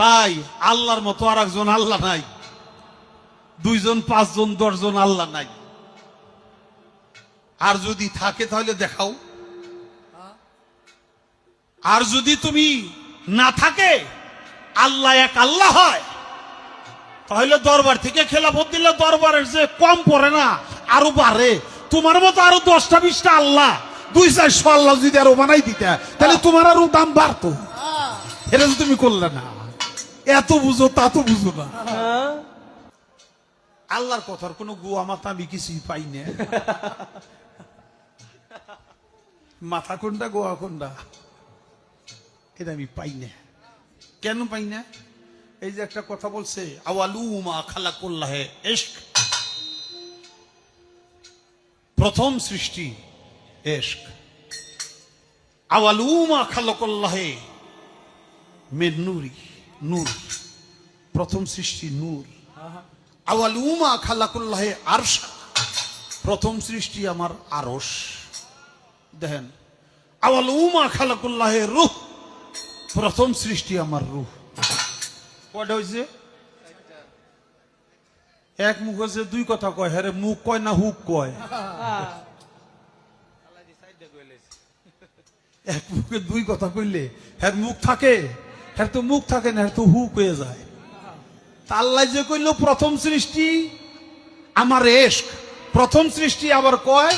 তাই আল্লাহর মতো আর একজন আল্লাহ নাই। দুইজন পাঁচজন দশজন আল্লাহ নাই। আর যদি থাকে তাহলে দেখাও। আর যদি তুমি না থাকে আল্লাহ এক আল্লাহ হয় তাহলে দরবার থেকে খেলাফত দিলে দরবারের যে কম পড়ে না আরও বাড়ে। তোমার মতো আরও দশটা বিশটা আল্লাহ দুই চারশো আল্লাহ যদি আরও বানাই দিতে তাহলে তোমার আরও দাম বাড়তো। এটা তো তুমি করলে না। এত বুঝো তা তো বুঝো না। আল্লাহর কথার কোনো গুয়া মাথা আমি কিছুই পাই না। মাথা কোনটা গোয়া কোনটা? এটা আমি পাই না। কেন পাই না? এই যে একটা কথা বলছে আওয়ালুমা খালা করলাহে এশক। প্রথম সৃষ্টি এশক। আওয়ালুমা খালা করলাহে মের নুরি। প্রথম সৃষ্টি নূর। আওয়ালুমা খালাকুল্লাহে আরশা। প্রথম সৃষ্টি আমার আরস দেখেন আওয়ালুমা খালাকুল্লাহে রুহ। প্রথম সৃষ্টি আমার রুহ। হয়েছে এক মুখ হয়েছে দুই কথা কয়। হ্যাঁ মুখ কয় না হুক কয়? এক মুখে দুই কথা কইলে হ্যাঁ মুখ থাকে? হ্যাঁ তো মুখ থাকে না হ্যাঁ তো হুক হয়ে যায়। তা আল্লাহ যে কইল প্রথম সৃষ্টি আমার এশক প্রথম সৃষ্টি আবার কয়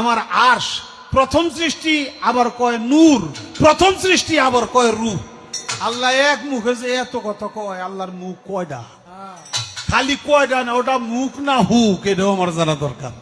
আমার আশ প্রথম সৃষ্টি আবার কয় নূর প্রথম সৃষ্টি আবার কয় রূপ। আল্লাহ এক মুখে যে এত কথা কয় আল্লাহর মুখ কয়টা খালি কয়টা না ওটা মুখ না হুক এটাও আমার জানা দরকার।